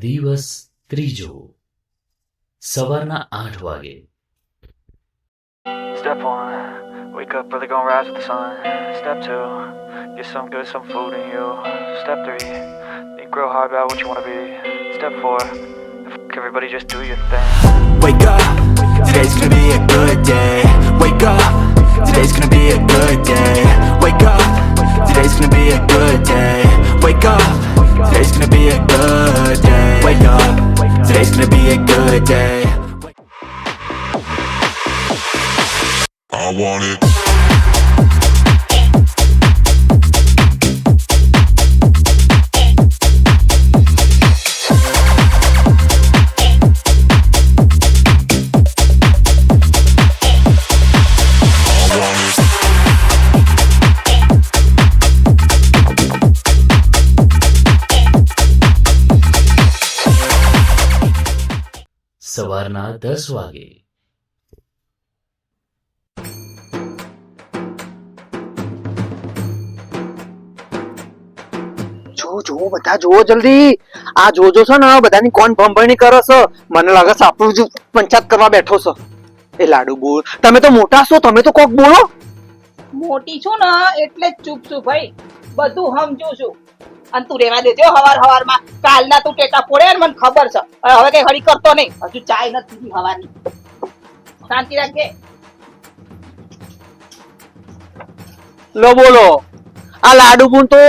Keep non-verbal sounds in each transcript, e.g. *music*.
દિવસ ત્રીજો સવારના આઠ વાગે Step one, wake up early, gonna rise with the sun. Step two, get some good, some food in you. Step three, think real hard about what you wanna be. Step four, f- everybody just do your thing. Wake up, today's gonna be a good day. Wake up, today's gonna be a good day. Wake up, today's gonna be a good day. Wake up, today's gonna be a today's gonna be a good day. I want it. સવારના દસ વાગે. જો જો બધા જોવો જલ્દી. આ જોજો છો ને બધાની કોણ ભંભણી કરો છો? મને લાગે છે આપણું જ પંચાયત કરવા બેઠો છે. એ લાડુ બોલ. તમે તો મોટા છો તમે તો કોક બોલો. મોટી છું ને એટલે જ ચૂપ છું ભાઈ. બધું સમજુ છું. અને તું રેવા દેજો હવાર હવારમાં કાલના તું ટેટા ફોડે મને ખબર છે. હવે કઈ હળી કરતો નહીં. હજુ ચાય નથી પીધી હવાની. શાંતિ રાખજે. લો બોલો. આ લાડુ પણ તો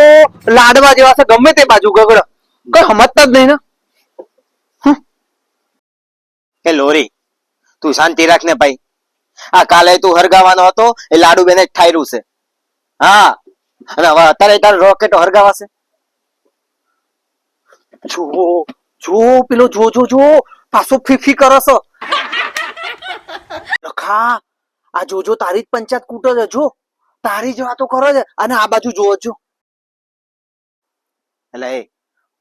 લાડવા જેવા છે ગમે તે બાજુ ગગડ. કઈ સમજતા જ નહીં ને. એ લોરી તું શાંતિ રાખ ને ભાઈ. આ કાલે તું હરગાવાનો હતો એ લાડુ બેને ઠાયરું છે. હા અને હવે અત્યારે તાર રોકેટ હરગાવાશે. જો જો પેલો જો જો જો પાછો ફીફી કરે લખા, આ જોજો, તારી જ પંચાયત કૂટો છે, જો. તારી જ વાતો કરો છે, અને આ બાજુ જોવો છો એટલે એ,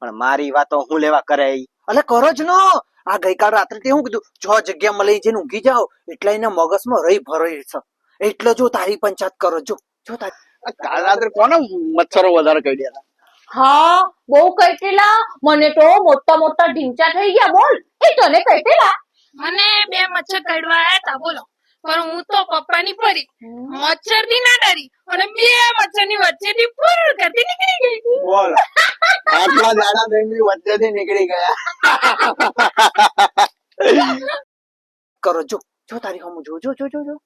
પણ મારી વાતો હું લેવા કરે એટલે કરો જ નો. આ ગઈકાલ રાત્રે તે હું કીધું છ જગ્યા મળે જઈને ઊંઘી જાઓ, એટલે એના મગજમાં રહી ભરાઈ છે. એટલે જો તારી પંચાયત કરો, જો. જો તારી કાલ રાત્રે કોને મચ્છરો વધારે હતા હા બહુ કઈટેલા મને તો મોટા મોટા ઢીંચા થઈ ગયા બોલ. એ તને કઈટેલા મને બે મચ્છર કડવા હતા બોલો. પણ હું તો પપ્પાની પરી મચ્છરથી ના ડરી. અને બે મચ્છરની વચ્ચે થી ફૂર કરતી નીકળી ગઈ. બોલ. આટલા દાડા દઈ વચ્ચે થી નીકળી ગયા. *laughs* કરો જો જો તારી હમ જો જો જો જો.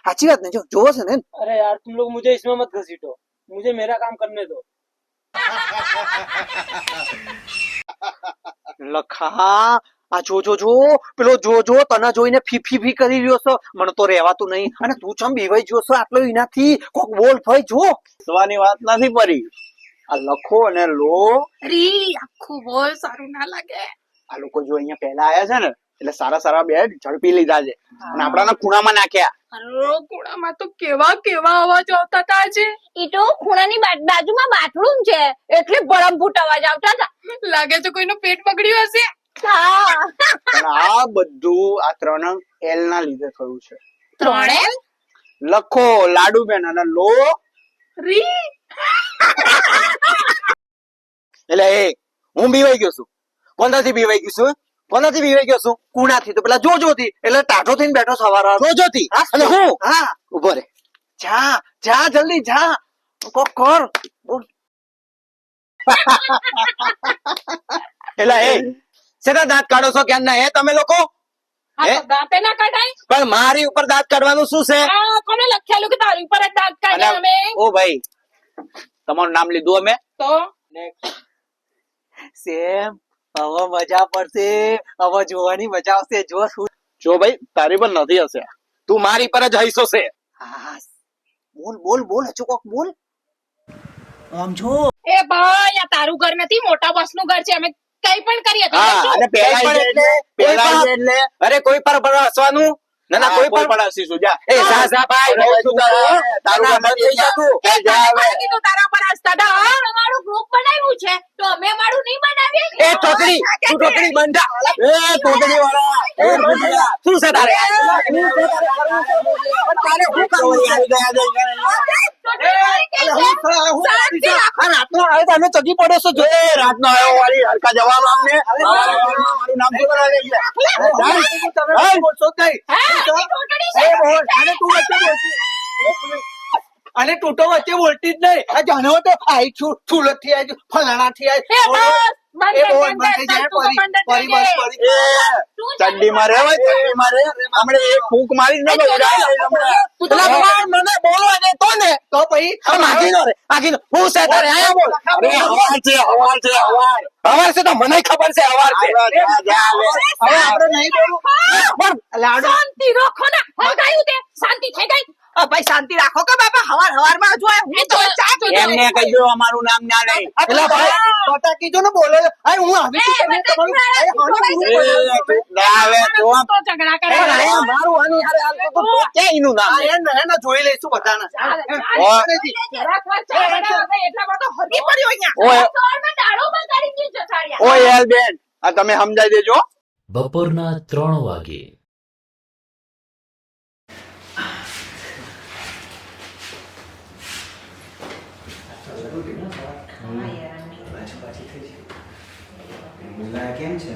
જો સાચી વાત ને જો જોવો છે ને अरे यार तुम लोग मुझे इसमें मत घसीटो मुझे मेरा काम करने दो લખા આ જો જો જો પેલો જો જો તને જોઈને ફી ફી ફી કરી રહ્યો છો મને તો રહેવાતું નહીં અને તું ચમ બીવાઈ ગયો છો આટલો એનાથી કોક બોલ ભાઈ જો હસવાની વાત નથી પડી આ લખો અને લો રી આખું બોલ સારું ના લાગે આ લોકો જો અહીંયા પહેલા આયા છે ને એટલે સારા સારા બેડ ઝડપી લીધા છે. અને આપણાના ખૂણામાં નાખ્યા. અરે ખૂણામાં તો કેવા કેવા અવાજ આવતા હતા આજે. ઈ તો ખૂણાની બાજુમાં બાથરૂમ છે. એટલે ભરમફૂટ અવાજ આવતા હતા. લાગે છે કોઈનું પેટ બગડ્યું હશે. અને આ બધું આ ત્રણ એલ ના લીધે થયું છે. ત્રણે લખો લાડુબેન અને લો. રી. એટલે એ હું બીવાઈ ગયો છું. કોનાથી બીવાઈ ગયો છું? કોનાથી બીવાઈ ગયો છું? કુણાથી. તો પેલા જોજો થી એટલે ટાઢો થઈને બેઠો સવાર જોજો થી અને હું? હા. ઊભો રે. જા જા જલ્દી જા. કોક કર. એલા એ સેતા દાંત કાઢો છો? ક્યાં ના? હે તમે લોકો? પણ મારી ઉપર દાંત કાઢવાનું શું છે? કોને લખેલું કે તારી ઉપર દાંત કાઢ્યા અમે? ઓ ભાઈ તમારું નામ લીધું અમે? તો? સેમ હવે મજા પડશે. હવે જોવાની મજા આવશે. જો શું જો ભાઈ તારી પણ નથી હશે. તું મારી પર જ હૈસો છે. બોલ બોલ બોલ હજુ કોક બોલ. આમ જો. એ ભાઈ આ તારું ઘર નથી મોટા બોસનું ઘર છે. અમે કઈ પણ કરીએ. તો હા અને પહેલા એટલે પેલા પેલા એટલે અરે કોઈ પર ભરોસવાનું હસવાનું ના ના કોઈ પર પણ હસીશું જા એ જા જા ભાઈ બહુ તું તારું તારું ઘર થઈ જા તું. એ જા હવે. કીધું તારા પર હસતા હતા હા? અમારું ગ્રુપ બનાવ્યું છે તો અમે મારું નહીં બનાવીએ એ ટોકડી તું ટોકડી બંધા એ ટોકડી વાળા. શું છે તારે? તારે? કરવું છે? આવી ગયા છે. ચૂંટણી કે છે? શાંતિ રાખો. રાતનો આવ્યો તો અમે ચગી પડે છો. જો રાતનો આવ્યો વાળી હરકા જવાબ અમને. મારું નામ શું કરાવે તમે બોલશો હે? અને તું ટૂટો વચ્ચે બોલતી જ નહીં. આ જાણ્યો તો આઈ છું. સુરતથી આવી ફલાણા થી એ ચડ્ડી મારે ચડ્ડી મારે હમણે એક ફૂંક મારી. ને મને બોલવા દે તો ને તો પછી માગી નો રે માગી હું છે તારે આયા બોલ. હવાર છે હવાર છે હવાર. હવાર છે તો મને ખબર છે હવાર છે. હવે આપણે નહીં બોલું. શાંતિ રાખો ને. હળગાયું તે. શાંતિ થઈ ગઈ. ભાઈ શાંતિ રાખો કે બાપા હવાર હવારમાં જો આ હું તો એમને કહી દો અમારું નામ ના લે. એટલે ભાઈ બતા કીધું ને બોલો. આ હું આવી છું તમે બધા તમારું ના આવે તો ઝઘડા કરે મારું આની હારે હાલ તો કે ક્યાં એનું નામ એને ના, ના, જોઈ લઈશું બધાના. ચાલે, ઓ, દેજો. બપોરના ત્રણ ચાલે, ચાલે, કેમ છે?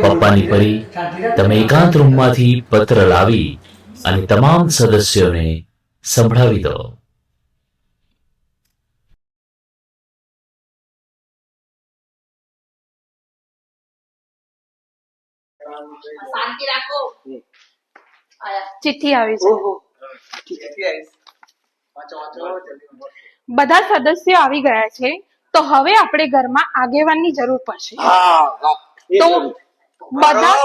પપ્પાની પરી તમે એકાંત રૂમમાંથી પત્ર લાવી અને તમામ સદસ્યોને સંભળાવી દો. શાંતિ રાખો. ચિઠ્ઠી આવી છે. બધા સદસ્યો આવી ગયા છે. તો હવે આપણે ઘરમાં આગેવાનની જરૂર પડશે. તો બધા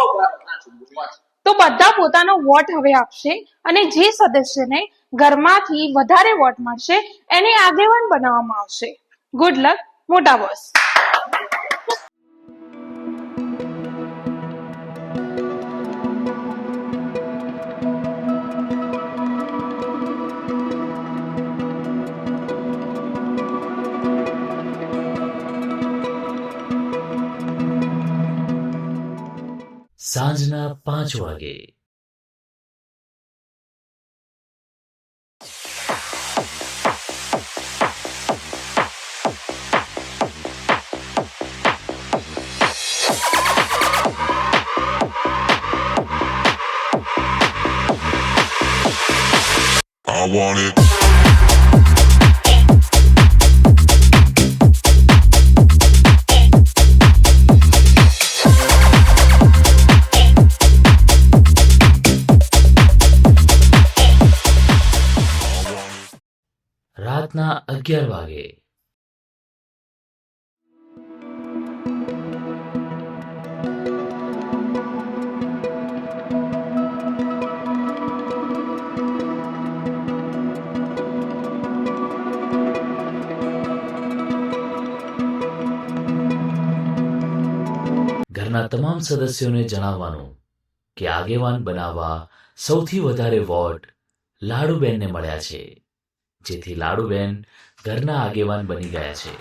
તો બધા પોતાનો વોટ હવે આપશે અને જે સદસ્યને ઘરમાંથી વધારે વોટ મળશે એને આગેવાન બનાવવામાં આવશે. ગુડ લક મોટા બોસ સાંજના પાંચ વાગે I want it. રાતના અગિયાર વાગે. ઘરના તમામ સદસ્યોને જણાવવાનું કે આગેવાન બનાવવા સૌથી વધારે વોટ લાડુબેનને મળ્યા છે. જેથી લાડુબેન ઘરના આગેવાન બની ગયા છે.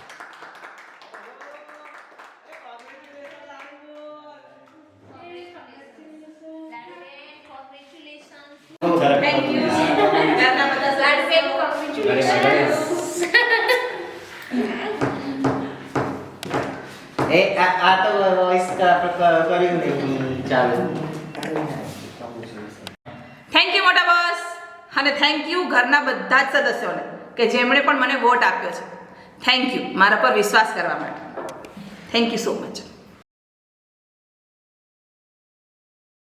એ આ આ તો વોઇસ કર્યું ચાલુ. થેન્ક યુ મોટા અને થેન્ક યુ ઘરના બધા જ સદસ્યોને કે જેમણે પણ મને વોટ આપ્યો છે. થેન્ક યુ મારા પર વિશ્વાસ કરવા માટે. Thank you so much